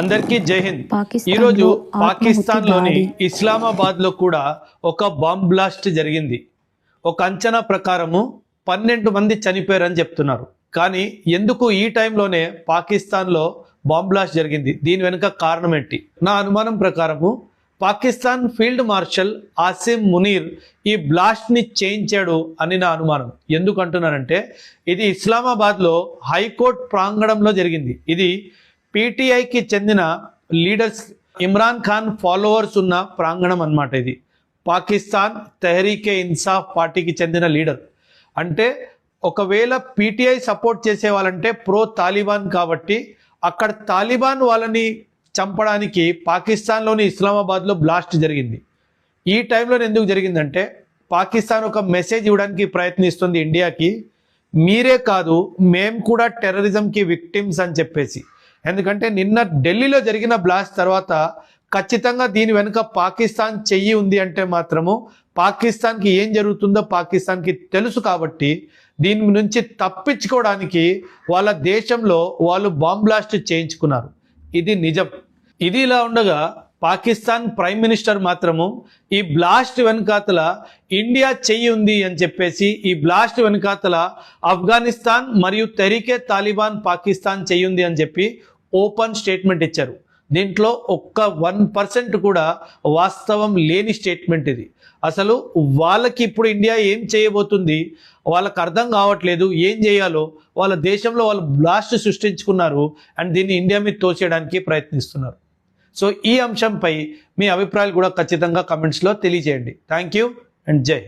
అందరికీ జై హింద్. ఈరోజు పాకిస్తాన్లోని. ఇస్లామాబాద్లో కూడా ఒక బాంబ్ బ్లాస్ట్ జరిగింది. ఒక అంచనా ప్రకారము పన్నెండు మంది చనిపోయారని చెప్తున్నారు. కానీ ఎందుకు ఈ టైంలోనే పాకిస్తాన్లో బాంబ్ బ్లాస్ట్ జరిగింది? దీని వెనుక కారణం ఏంటి? నా అనుమానం ప్రకారము పాకిస్తాన్ ఫీల్డ్ మార్షల్ ఆసిమ్ మునీర్ ఈ బ్లాస్ట్ని చేయించాడు అని నా అనుమానం. ఎందుకు అంటున్నానంటే ఇది ఇస్లామాబాద్లో హైకోర్టు ప్రాంగణంలో జరిగింది. ఇది పీటీఐకి చెందిన లీడర్స్ ఇమ్రాన్ ఖాన్ ఫాలోవర్స్ ఉన్న ప్రాంగణం అన్నమాట ఇది. పాకిస్తాన్ తెహరీకే ఇన్సాఫ్ పార్టీకి చెందిన లీడర్. అంటే ఒకవేళ పీటీఐ సపోర్ట్ చేసే వాళ్ళంటే ప్రో తాలిబాన్ కాబట్టి అక్కడ తాలిబాన్ వాళ్ళని చంపడానికి పాకిస్తాన్లోని ఇస్లామాబాద్లో బ్లాస్ట్ జరిగింది. ఈ టైంలో ఎందుకు జరిగిందంటే పాకిస్తాన్ ఒక మెసేజ్ ఇవ్వడానికి ప్రయత్నిస్తుంది ఇండియాకి. మీరే కాదు మేము కూడా టెర్రరిజంకి విక్టిమ్స్ అని చెప్పేసి. ఎందుకంటే నిన్న ఢిల్లీలో జరిగిన బ్లాస్ట్ తర్వాత ఖచ్చితంగా దీని వెనుక పాకిస్తాన్ చెయ్యి ఉంది అంటే మాత్రము పాకిస్తాన్కి ఏం జరుగుతుందో పాకిస్తాన్కి తెలుసు కాబట్టి దీని నుంచి తప్పించుకోవడానికి వాళ్ళ దేశంలో వాళ్ళు బాంబ్ బ్లాస్ట్ చేయించుకున్నారు. ఇది నిజం. ఇది ఇలా ఉండగా పాకిస్తాన్ ప్రైమ్ మినిస్టర్ మాత్రము ఈ బ్లాస్ట్ వెనకాతల ఇండియా చెయ్యి ఉంది అని చెప్పేసి ఈ బ్లాస్ట్ వెనకాతల ఆఫ్ఘనిస్తాన్ మరియు తెరికే తాలిబాన్ పాకిస్తాన్ చెయ్యి ఉంది అని చెప్పి ఓపెన్ స్టేట్మెంట్ ఇచ్చారు. దీంట్లో ఒక్క వన్ పర్సెంట్ కూడా వాస్తవం లేని స్టేట్మెంట్ ఇది. అసలు వాళ్ళకి ఇప్పుడు ఇండియా ఏం చేయబోతుంది? వాళ్ళకి అర్థం కావట్లేదు. ఏం చేయాలో? వాళ్ళ దేశంలో వాళ్ళు బ్లాస్ట్ సృష్టించుకున్నారు. అండ్ దీన్ని ఇండియా మీద తోసేయడానికి ప్రయత్నిస్తున్నారు. సో ఈ అంశంపై మీ అభిప్రాయాలు కూడా ఖచ్చితంగా కమెంట్స్లో తెలియజేయండి. థ్యాంక్ యూ అండ్ జై